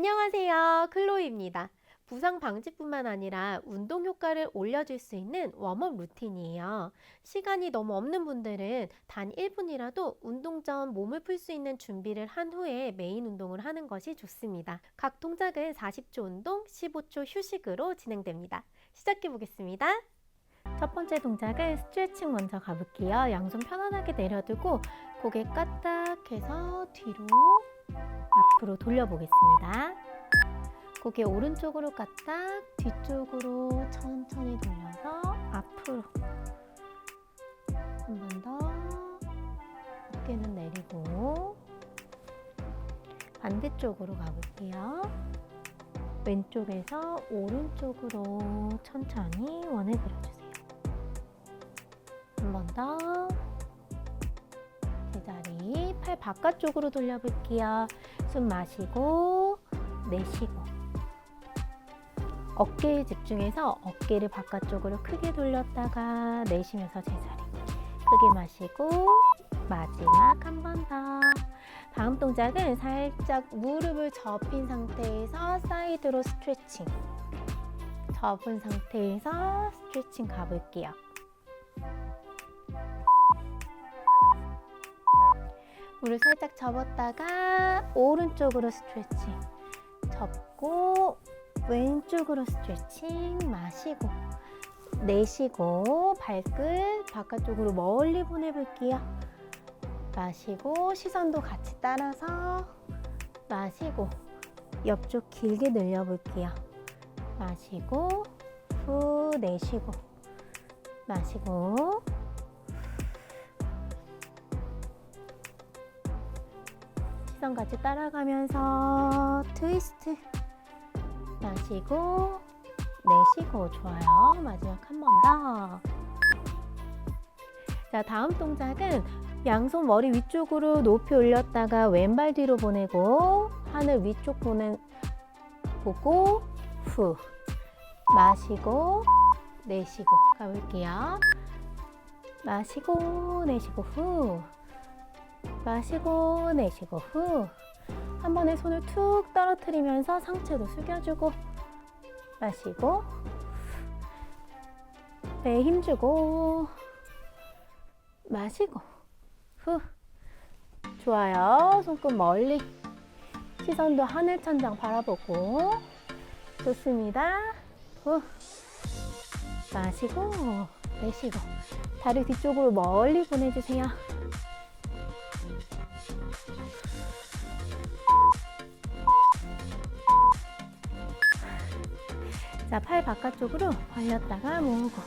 안녕하세요. 클로이입니다. 부상 방지뿐만 아니라 운동 효과를 올려줄 수 있는 웜업 루틴이에요. 시간이 너무 없는 분들은 단 1분이라도 운동 전 몸을 풀 수 있는 준비를 한 후에 메인 운동을 하는 것이 좋습니다. 각 동작은 40초 운동, 15초 휴식으로 진행됩니다. 시작해 보겠습니다. 첫 번째 동작은 스트레칭 먼저 가볼게요. 양손 편안하게 내려두고 고개 까딱해서 뒤로 앞으로 돌려보겠습니다. 고개 오른쪽으로 까딱 뒤쪽으로 천천히 돌려서 앞으로 한 번 더 어깨는 내리고 반대쪽으로 가볼게요. 왼쪽에서 오른쪽으로 천천히 원을 그려주세요. 더. 제자리 팔 바깥쪽으로 돌려볼게요. 숨 마시고 내쉬고 어깨에 집중해서 어깨를 바깥쪽으로 크게 돌렸다가 내쉬면서 제자리 크게 마시고 마지막 한 번 더. 다음 동작은 살짝 무릎을 접힌 상태에서 사이드로 스트레칭. 접은 상태에서 스트레칭 가볼게요. 물을 살짝 접었다가 오른쪽으로 스트레칭. 접고 왼쪽으로 스트레칭 마시고 내쉬고 발끝 바깥쪽으로 멀리 보내볼게요. 마시고 시선도 같이 따라서 마시고 옆쪽 길게 늘려볼게요. 마시고 후 내쉬고 마시고 시선 같이 따라가면서 트위스트 마시고 내쉬고 좋아요. 마지막 한 번 더. 자, 다음 동작은 양손 머리 위쪽으로 높이 올렸다가 왼발 뒤로 보내고 하늘 위쪽 보내 보고 후 마시고 내쉬고 가볼게요. 마시고 내쉬고 후 마시고 내쉬고 후 한 번에 손을 툭 떨어뜨리면서 상체도 숙여주고 마시고 배에 힘주고 마시고 후. 좋아요. 손끝 멀리. 시선도 하늘 천장 바라보고. 좋습니다. 후. 마시고 내쉬고 다리 뒤쪽으로 멀리 보내주세요 자, 팔 바깥쪽으로 벌렸다가 모으고.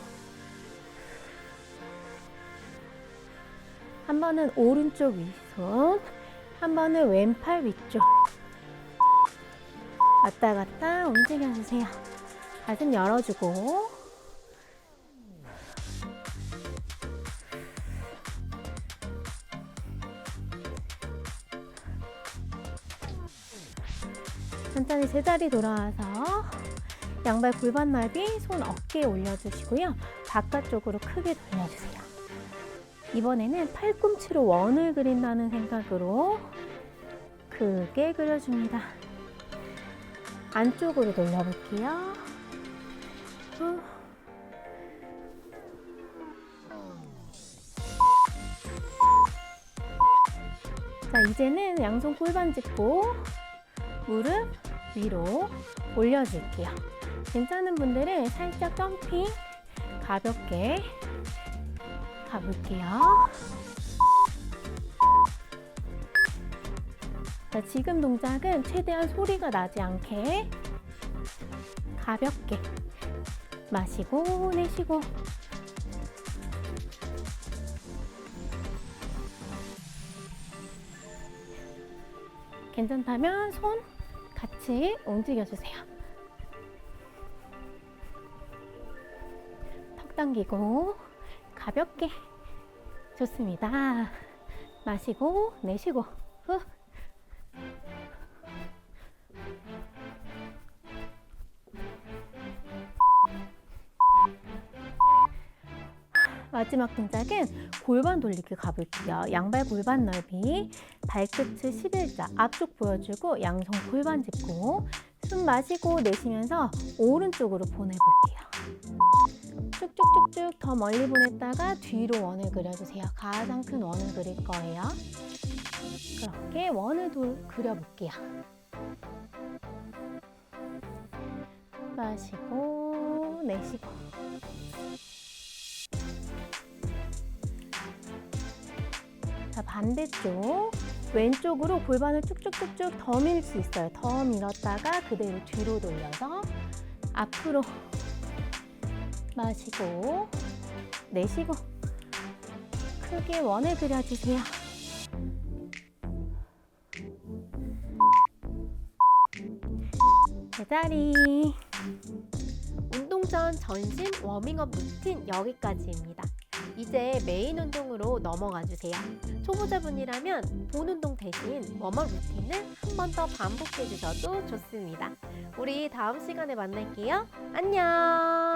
한 번은 오른쪽 위손, 한 번은 왼팔 위쪽. 왔다 갔다 움직여주세요. 가슴 열어주고. 천천히 제자리 돌아와서 양발 골반 넓이 손 어깨에 올려주시고요. 바깥쪽으로 크게 돌려주세요. 이번에는 팔꿈치로 원을 그린다는 생각으로 크게 그려줍니다. 안쪽으로 돌려볼게요. 후. 자, 이제는 양손 골반 짚고 무릎 위로 올려줄게요. 괜찮은 분들은 살짝 점핑 가볍게 가볼게요. 자, 지금 동작은 최대한 소리가 나지 않게 가볍게 마시고 내쉬고 괜찮다면 손 같이 움직여 주세요. 턱 당기고 가볍게 좋습니다. 마시고 내쉬고 후. 마지막 동작은 골반 돌리기 가볼게요. 양발 골반 넓이, 발끝을 11자, 앞쪽 보여주고 양손 골반 짚고 숨 마시고 내쉬면서 오른쪽으로 보내볼게요. 쭉쭉쭉쭉 더 멀리 보냈다가 뒤로 원을 그려주세요. 가장 큰 원을 그릴 거예요. 그렇게 원을 돌, 그려볼게요. 마시고 내쉬고 자 반대쪽 왼쪽으로 골반을 쭉쭉쭉쭉 더 밀 수 있어요 더 밀었다가 그대로 뒤로 돌려서 앞으로 마시고 내쉬고 크게 원을 그려주세요 제자리 운동 전 전신 워밍업 루틴 여기까지입니다. 이제 메인 운동으로 넘어가 주세요. 초보자분이라면 본 운동 대신 웜업 루틴을 한 번 더 반복해 주셔도 좋습니다. 우리 다음 시간에 만날게요. 안녕!